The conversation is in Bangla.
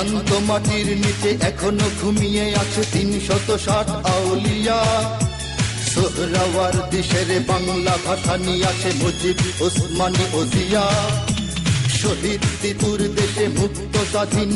শান্ত মাটির নিচে এখনও ঘুমিয়ে আছে তিন শত ষাট আউলিয়া। সোহরাওয়ার দিশের বাংলা ভাষা নিয়ে আছে মুজিব ওজিয়া। শহীদ ত্রিপুর দেশে মুক্ত স্বাধীন